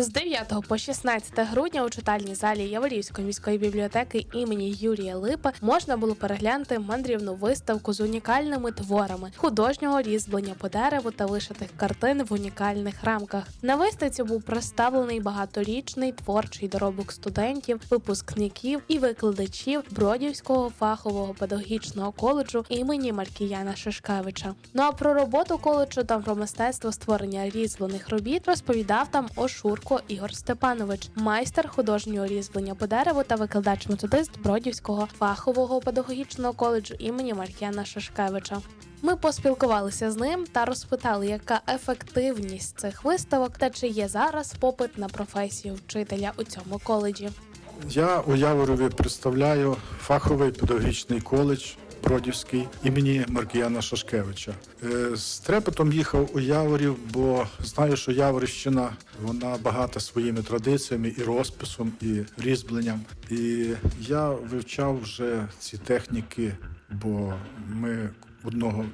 З 9 по 16 грудня у читальній залі Яворівської міської бібліотеки імені Юрія Липи можна було переглянути мандрівну виставку з унікальними творами художнього різьблення по дереву та вишитих картин в унікальних рамках. На виставці був представлений багаторічний творчий доробок студентів, випускників і викладачів Бродівського фахового педагогічного коледжу імені Маркіяна Шишкевича. Ну а про роботу коледжу та про мистецтво створення різьблених робіт розповідав там Ошурко Ігор Степанович, майстер художнього різьблення по дереву та викладач-методист Бродівського фахового педагогічного коледжу імені Маркіяна Шишкевича. Ми поспілкувалися з ним та розпитали, яка ефективність цих виставок та чи є зараз попит на професію вчителя у цьому коледжі. Я у Яворові представляю фаховий педагогічний коледж Бродівський імені Маркіяна Шашкевича. Е, З трепетом їхав у Яворів, бо знаю, що Яворівщина вона багата своїми традиціями і розписом, і різьбленням. І я вивчав вже ці техніки, бо ми одного е,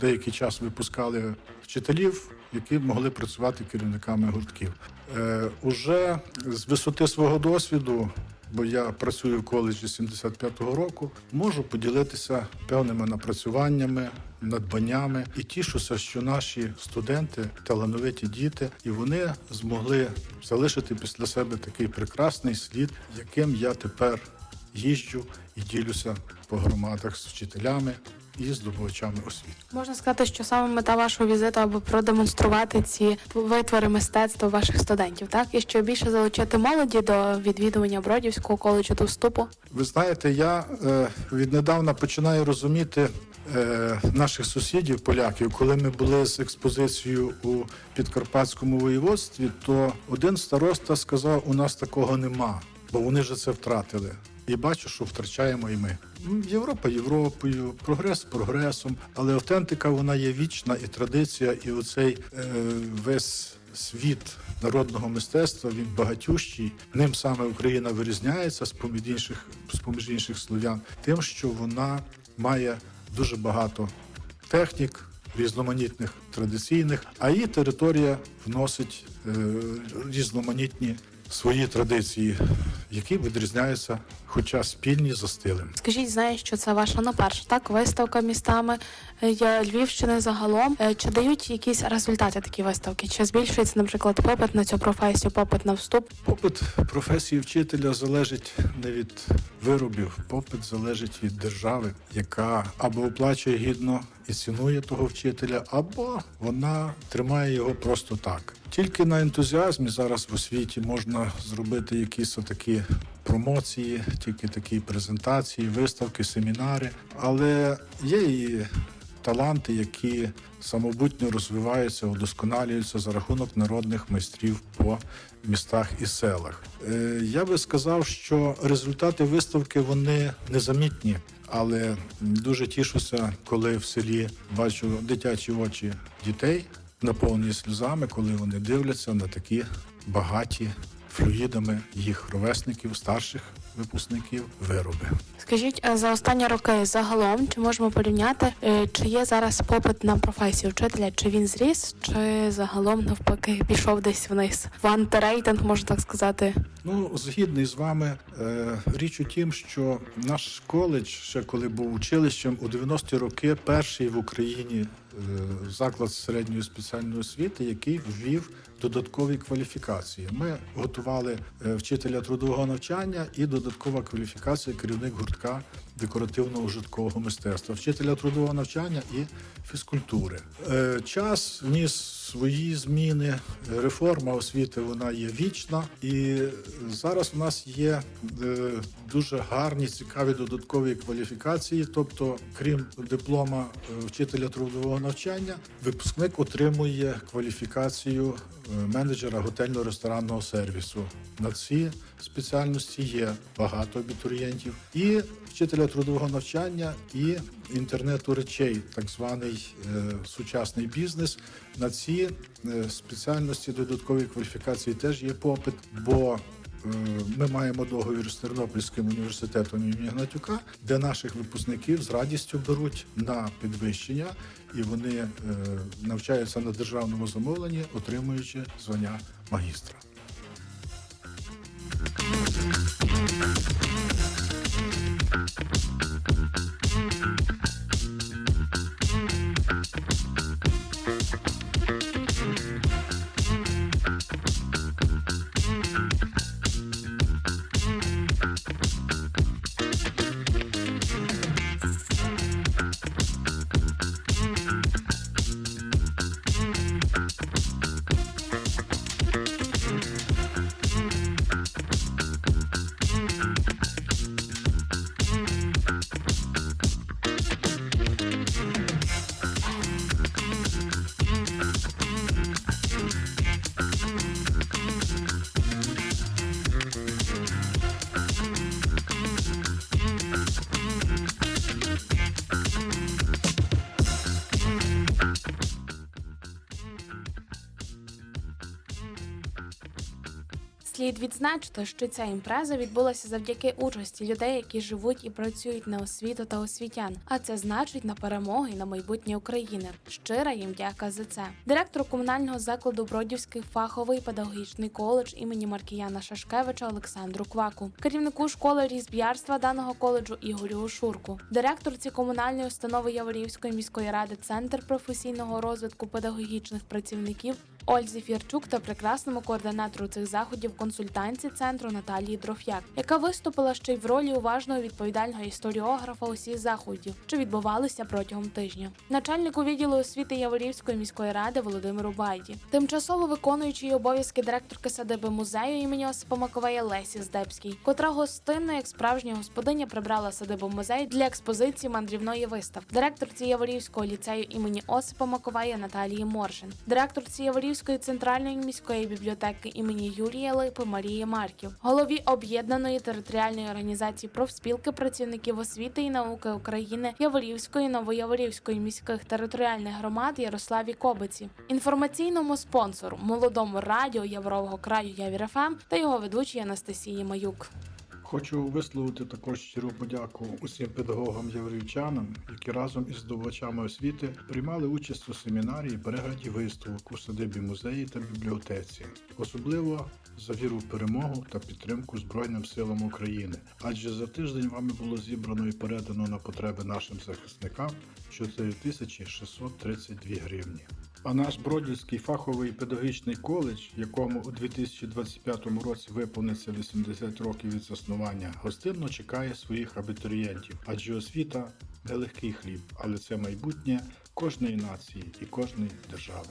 деякий час випускали вчителів, які могли працювати керівниками гуртків. Е, уже з висоти свого досвіду, бо я працюю в коледжі 75-го року, можу поділитися певними напрацюваннями, надбаннями. І тішуся, що наші студенти талановиті діти, і вони змогли залишити після себе такий прекрасний слід, яким я тепер їжджу і ділюся по громадах з вчителями і здобувачами освіти. Можна сказати, що саме мета вашого візиту, аби продемонструвати ці витвори мистецтва ваших студентів, так і що більше залучити молоді до відвідування Бродівського коледжу до вступу. Ви знаєте, я е, віднедавна починаю розуміти е, наших сусідів, поляків, коли ми були з експозицією у підкарпатському воєводстві, то один староста сказав: у нас такого нема, бо вони вже це втратили. І бачу, що втрачаємо і ми. Європа Європою, прогрес прогресом, але автентика вона є вічна, і традиція, і оцей е, весь світ народного мистецтва він багатющий. Ним саме Україна вирізняється з поміж інших, з поміж інших слов'ян, тим, що вона має дуже багато технік. Різноманітних традиційних, а її територія вносить е, різноманітні свої традиції, які відрізняються, хоча спільні за стилем. Скажіть, знаю, що це ваша ну, перша так виставка містами е, є Львівщини загалом. Е, Чи дають якісь результати такі виставки? Чи збільшується, наприклад, попит на цю професію, попит на вступ? Попит професії вчителя залежить не від виробів, попит залежить від держави, яка або оплачує гідно і цінує того вчителя, або вона тримає його просто так. Тільки на ентузіазмі зараз в освіті можна зробити якісь такі промоції, тільки такі презентації, виставки, семінари. Але є і таланти, які самобутньо розвиваються, удосконалюються за рахунок народних майстрів по містах і селах. Е, Я би сказав, що результати виставки вони незамітні, але дуже тішуся, коли в селі бачу дитячі очі дітей, наповнені сльозами, коли вони дивляться на такі багаті флюїдами їх ровесників, старших випускників вироби. Скажіть, а за останні роки загалом чи можемо порівняти, е, чи є зараз попит на професію вчителя? Чи він зріс, чи загалом навпаки пішов десь вниз в антирейтинг, можна так сказати? Ну, згідний з вами, е, річ у тім, що наш коледж, ще коли був училищем, у 90-ті роки перший в Україні е, заклад середньої спеціальної освіти, який ввів додаткові кваліфікації. Ми готували е, вчителя трудового навчання і додаткова кваліфікація керівник гуртка декоративного житкового мистецтва, вчителя трудового навчання і фізкультури. Е, Час вніс свої зміни. Реформа освіти вона є вічна, і зараз у нас є е, дуже гарні, цікаві додаткові кваліфікації. Тобто, крім диплома вчителя трудового навчання, випускник отримує кваліфікацію менеджера готельно-ресторанного сервісу. На ці спеціальності є багато абітурієнтів і вчителя трудового навчання і інтернету речей, так званий е, сучасний бізнес. На ці е, спеціальності додаткові кваліфікації теж є попит, бо ми маємо договір з Тернопільським університетом імені Гнатюка, де наших випускників з радістю беруть на підвищення, і вони е, навчаються на державному замовленні, отримуючи звання магістра. Слід відзначити, що ця імпреза відбулася завдяки участі людей, які живуть і працюють на освіту та освітян. А це значить на перемоги на майбутнє України. Щира їм дяка за це. Директор комунального закладу Бродівський фаховий педагогічний коледж імені Маркіяна Шашкевича Олександру Кваку, керівнику школи різб'ярства даного коледжу Ігорю Ошурку, директорці комунальної установи Яворівської міської ради Центр професійного розвитку педагогічних працівників Ользі Фірчук та прекрасному координатору цих заходів консультанці центру Наталії Дроф'як, яка виступила ще й в ролі уважного відповідального історіографа усіх заходів, що відбувалися протягом тижня. Начальнику відділу освіти Яворівської міської ради Володимиру Байді, тимчасово виконуючий обов'язки директорки садиби музею імені Осипа Маковея Лесі Здебській, котра гостинно, як справжня господиня, прибрала садибу музей для експозиції мандрівної виставки, директорці Яворівського ліцею імені Осипа Маковея Наталії Моршин, директорці Яворівської центральної міської бібліотеки імені Юрія Липи Марії Марків, голові об'єднаної територіальної організації профспілки працівників освіти і науки України Яворівської Новояворівської міських територіальних громад Ярославі Кобиці, інформаційному спонсору молодому радіо Яврового краю Явір.ФМ та його ведучій Анастасії Маюк. Хочу висловити також щиру подяку усім педагогам єврейчанам, які разом із здобувачами освіти приймали участь у семінарі і перегляді виставок у садибі музеї та бібліотеці, особливо за віру в перемогу та підтримку Збройним силам України. Адже за тиждень вами було зібрано і передано на потреби нашим захисникам 4632 гривні. А наш Бродівський фаховий педагогічний коледж, якому у 2025 році виповниться 80 років від заснування, гостинно чекає своїх абітурієнтів, адже освіта не легкий хліб, але це майбутнє кожної нації і кожної держави.